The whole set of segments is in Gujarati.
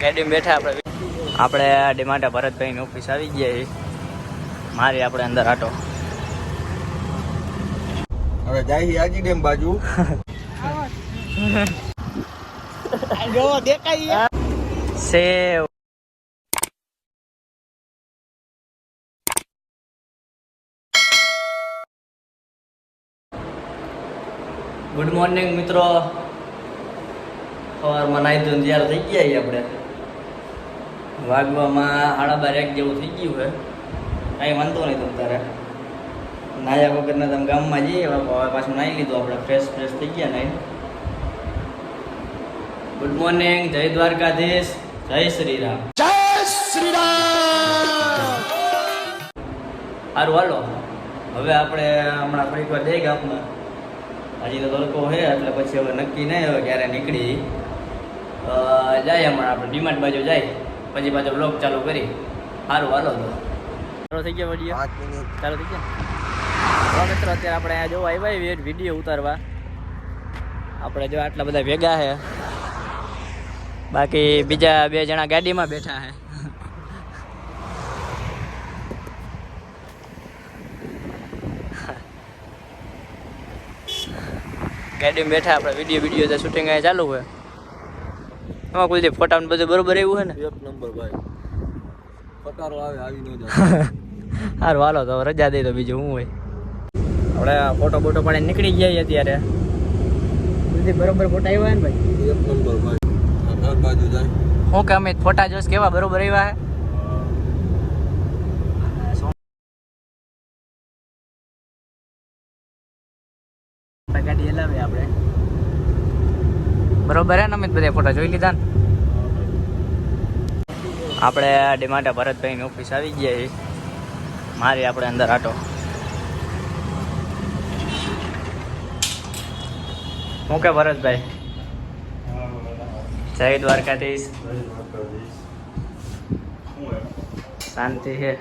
ગાડીમાં બેઠા આપણે. આપણે ભરતભાઈ ભરતભાઈની ઓફિસ આવી ગયા મારી આપણે અંદર આટો. હવે જાય આજી ડેમ બાજુ. સેવ. ગુડ મોર્નિંગ મિત્રો. સવારમાં નાઈ ધોઈને તૈયાર થઈ ગયા આપણે. વાગવામાં સાડા બાર એક જેવું થઈ ગયું છે. કાંઈ વાંધો નહીં તમ તારે. નાયા વગરના તમે ગામમાં જઈએ હવે પાછું નાહી લીધું આપણે. ફ્રેશ ફ્રેશ થઈ ગયા નહીં ગુડ મોર્નિંગ જય દ્વારકાધીશ જય શ્રી રામ જય શ્રી રામ સારું હાલો. હવે આપણે હમણાં થોડીક વાર જઈ ગામમાં. હજી તો તડકો છે એટલે પછી હવે નક્કી નહીં હવે ક્યારે નીકળી. જાય હમણાં આપણે ડીમાર્ટ બાજુ જાય. પછી પાછો બ્લોગ ચાલુ કરી. સારું હાલો તો. ચાલો થઈ ગયો વીડિયો ચાલુ થઈ ગયા? મિત્રો અત્યારે આપણે અહીંયા જોવા આવ્યા વીડિયો ઉતારવા. આપણે જો આટલા બધા ભેગા છે. બાકી બીજા બે જણા ગાડીમાં બેઠા છે. ગાડીમાં બેઠા આપણે વીડિયો વીડિયો શૂટિંગ અહીંયા ચાલુ હોય. એમાં કુલદીપ ફોટા બધું બરોબર એવું છે ને? એક નંબર ભાઈ. ફટારો આવે આવી ન જાય. સારું હાલો તો રજા દઈ તો બીજું શું હોય. આપણે ફોટો બોટો પાડીને નીકળી ગયા અત્યારે. બધી બરોબર ફોટા આવ્યા ને ભાઈ? એક નંબર ભાઈ. બાજુ જાય. હું કે અમે ફોટા જોશ કેવા બરોબર આવ્યા હે આપણે ગાડી હલાવી આપણે હે ને અમિત બધા ફોટા જોઈ લીધા ને. આપણે ડિમાન્ડા ભરતભાઈની ઓફિસ આવી ગયા છીએ મારી આપણે અંદર આટો. હું કે ભરતભાઈ? જય દ્વારકાધીશ. શાંતિ છે.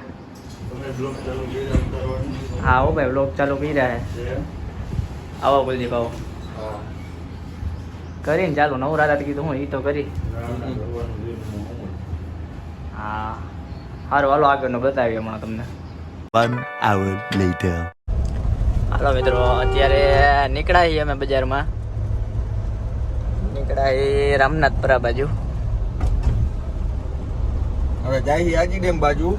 હા હો ભાઈ બ્લોગ ચાલુ કરી રહ્યા છે. આવો કુલદીપ, આવો. કરીને ચાલો નવું રાધા કીધું હું એ તો કરી. હા. સારું હાલો આગળનું બતાવીએ હમણાં તમને. વન આવર લેટર હાલો મિત્રો અત્યારે નીકળ્યા અમે બજારમાં. નીકળ્યા રામનાથપુરા બાજુ. હવે જાય આજી ડેમ બાજુ.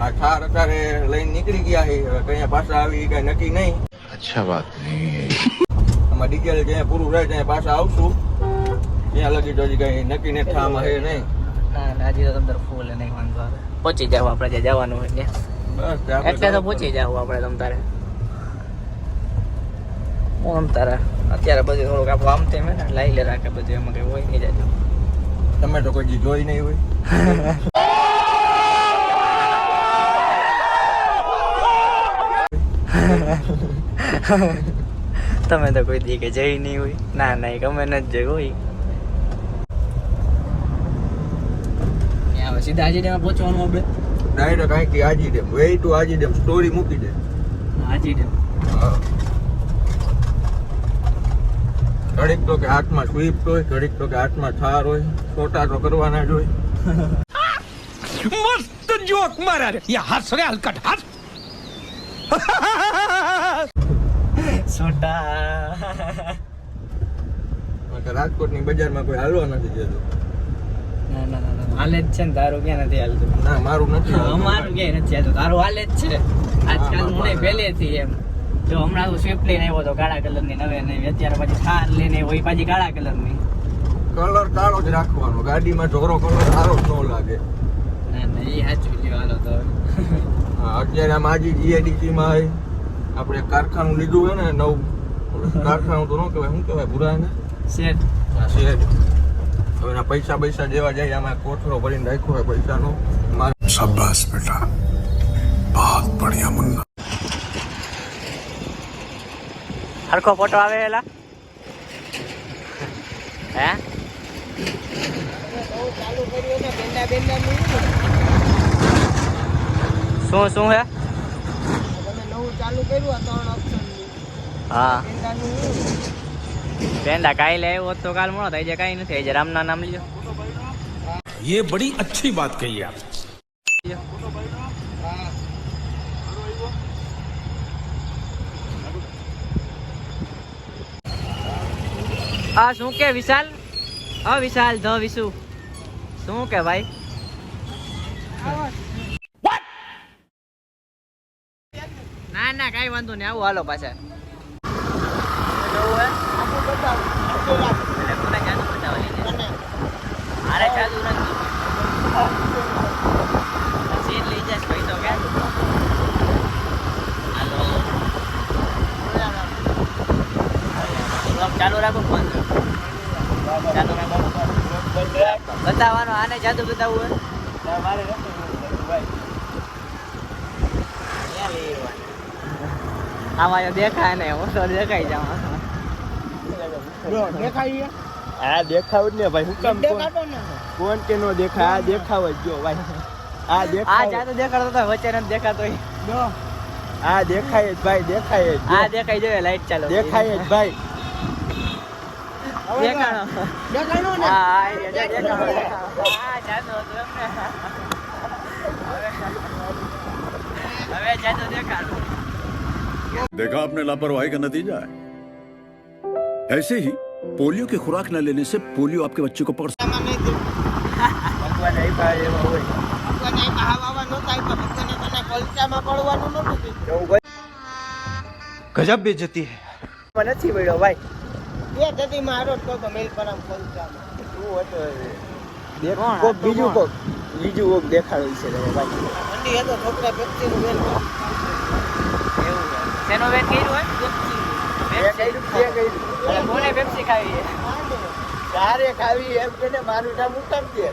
આ ઠાર અત્યારે લઈને નીકળી ગયા છે. હવે કયા પાછા આવી કઈ નક્કી નહીં. અચ્છા વાત નહીં. આમાં ડીઝલ જ્યાં પૂરું રહે ત્યાં પાછા આવશું ત્યાં લગી તો કઈ નક્કી ને થામાં છે નહીં. ના ના હજી તો તમને ફૂલ નહીં વાંધો આવે. પહોંચી જાવ આપણે જ્યાં જવાનું હોય ત્યાં. એટલે તો પહોંચી જાવ આપણે તમ તારે હું તારે અત્યારે બધું થોડુંક આપણું આમ તેમ હે ને લાઈ લે રાખે બધું એમાં કઈ હોય નહીં જાતું તમે તો કોઈ જોઈ નહીં હોય. તમે તો કોઈ દી જઈ નહીં હોય. ના ના એક અમે નથી જઈ હોય. સીધા હાજી ડેમ પહોંચવાનું આપણે? ડાયરેક્ટ કાંઈ કે Haji dam way to Haji dam story મૂકી દે. હાજી ડેમ ઘડીક તો કે હાથમાં સ્વીફ્ટ હોય ઘડીક તો કે હાથમાં થાર હોય. છોટા તો કરવાના જ હોય. મસ્ત જોક મારા રે. યા હસ રે હલકટ. હસ કે રાજકોટની બજારમાં કોઈ હાલવા નથી જતું ના ના ના ના હાલે જ છે ને તારું ક્યાં નથી હાલતું? ના મારું નથી અમારું ક્યાંય નથી હાલતું તારું હાલે જ છે. આજકાલ હા, મને પહેલેથી એમ. જો હમણાં તો સ્વિફ્ટ લઈને આવ્યો તો કાળા કલરની નવે નવી અત્યારે પછી થાર લઈને એ પાછી કાળા કલરની કલર કાળો જ રાખવાનો ગાડીમાં ઢોરો કલર સારો જ ન લાગે. ના ના એ સાચું હાલો તો. હા, અત્યારે આમ આજી જીએડીસી માં હોય. આપણે કારખાનું લીધું હોય ને નવું કારખાનું તો ન કહેવાય. શું કહેવાય? ભૂરા ને શેઠ હા શેઠ હવે એના પૈસા પૈસા દેવા જાય આમાં કોઠરો ભરીને રાખ્યો હોય પૈસાનો. શાબાશ બેટા. બહુત બઢિયા મુન્ના. હરકો ફોટો આવે એલા? હે? શું શું હે? હા પેંડા કાલે આવ્યો હોત તો કાલ મળો થાય કાંઈ નથી આજે રામના નામ લ્યો ये बड़ी अच्छी बात कही आप આ શું કે વિશાલ હા વિશાલ ધ વિશુ શું કે ભાઈ ના કઈ વાંધો નહીં. આવું હાલો પાછા. છે? મારે નથી સીન લઈ ભાઈ તો ચાલુ રાખો ફોન. ચાલુ રાખો. બતાવવાનો આને જાદુ બતાવવું હોય? આમાં દેખાય ને હું તો દેખાઈ જાઉં. આ દેખાવ જ ને ભાઈ હું કામ કોણ? કોણ કે નો દેખાય? આ દેખાવ જ જો ભાઈ. આ આ દેખાય જાદુ દેખાડતો તો વચ્ચે નથી દેખાતો આ દેખાય જ ભાઈ દેખાય જ આ જો. દેખાઈ જોઈએ લાઈટ ચાલુ દેખાય જ ભાઈ. દેખાણો. દેખાણો ને? હા જો દેખાણો. હા જાતો એમને. હવે જાતો દેખાડો. देखा आपने लापरवाही का नतीजा है ऐसे ही पोलियो की खुराक न लेने से पोलियो आपके बच्चे को पकड़ ભગવાન આપ્યા એવા હોય એવું ભાઈ गजब बेचती है માં નથી મળ્યો ભાઈ શું હતો એ? દેખ- કોણ? કોક આ તો બીજું કોણ? કોક બીજું કોક દેખાડ્યું છે તમે ભાઈ એવું છે. વેટ કર્યું હોય? પેપ્સી. કોને પેપ્સી ખાવી છે? તારે ખાવી એમ કે મારું નામ ઉતાર દે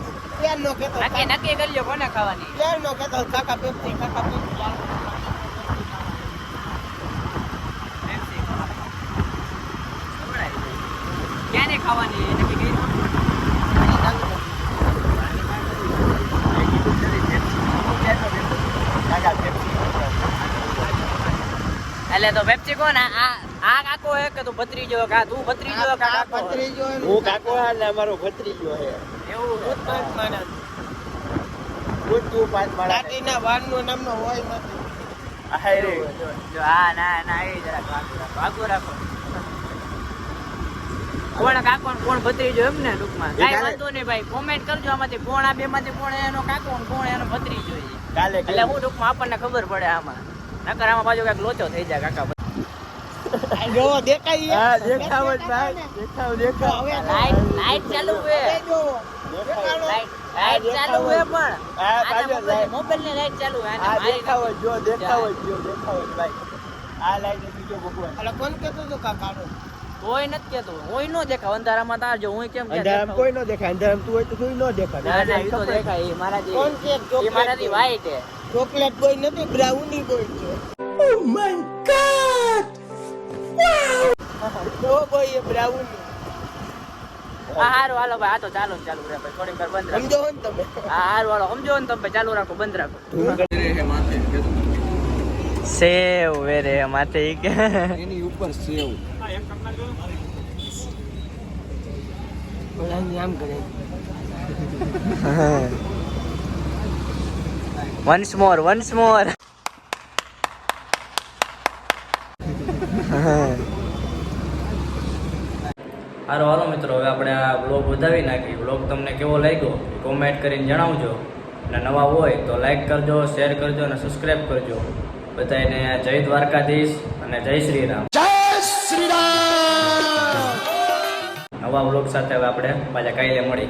નક્કી નક્કી કરી લ્યો કોને ખાવાની? પેપ્સી. કાકા પેપ્સી કાકા પેપ્સી ક્યારે કર્યું કાકા પેપ્સી. એટલે તો પેપ્સી કોણ આ આ કાકો હે કે તું ભત્રીજો કા તું ભત્રીજો કા કાકો હું? કાકો હા ને અમારો ભત્રીજો હે. એવું છે. ભૂત તું પાંચ માળા હાય રે. જો, આ ના ના એ જરા આગું રાખો કોણ કાકો ને કોણ ભત્રીજો એમ ને ટૂંકમાં? કઈ વાંધો નહીં ભાઈ કોમેન્ટ કરજો આમાંથી કોણ આ બે માંથી કોણ એનો કાકો ને કોણ એનો ભત્રીજો છે કાલે એટલે હું ટૂંકમાં આપણને ખબર પડે આમાં. નકર આમાં પાછો કંઈક લોચો થઈ જાય કાકા હા દેખાવ જ ભાઈ દેખાવ દેખાવ લાઈટ લાઈટ ચાલુ હે દેખાવ. લાઈટ લાઈટ ચાલુ હે પણ. હા, પાછળ મોબાઈલની લાઈટ. ચાલુ હે આ દેખાવ જો દેખાવ જો દેખાવ ભાઈ. આ લાઈટ બીજો ભગવાન. કોઈ નથી કેતો કોઈ નો દેખાય અંધારામાં તાર જો હું કેમ કે અંધારામાં કોઈ નો દેખાય. અંધારામાં તું હોય તો તું નો દેખાય. ના ના એ તો દેખાય એ મારા જે એ મારાથી white હે ચોકલેટ બોય નથી બ્રાઉની બોય છે. ઓ બોય એ બ્રાઉની હા હારું હાલો ભાઈ આ તો ચાલુ ને ચાલુ રહે ભાઈ થોડીક વાર બંધ રાખો. સમજો ને તમે. હા હારું હાલો સમજો ને તમે ચાલુ રાખો બંધ રાખો. સેવ વેરે માથે કે. એની ઉપર સેવ. ઓલાની આમ કરે વન્સ મોર વન્સ મોર સારો હાલો મિત્રો હવે આપણે આ બ્લોગ વધાવી નાખી. બ્લોગ તમને કેવો લાગ્યો કોમેન્ટ કરીને જણાવજો. અને નવા હોય તો લાઈક કરજો શેર કરજો અને સબસ્ક્રાઈબ કરજો. બધાને જય દ્વારકાધીશ અને જય શ્રી રામ જય શ્રી રામ નવા બ્લોગ સાથે હવે આપણે પાછા કાલે મળી.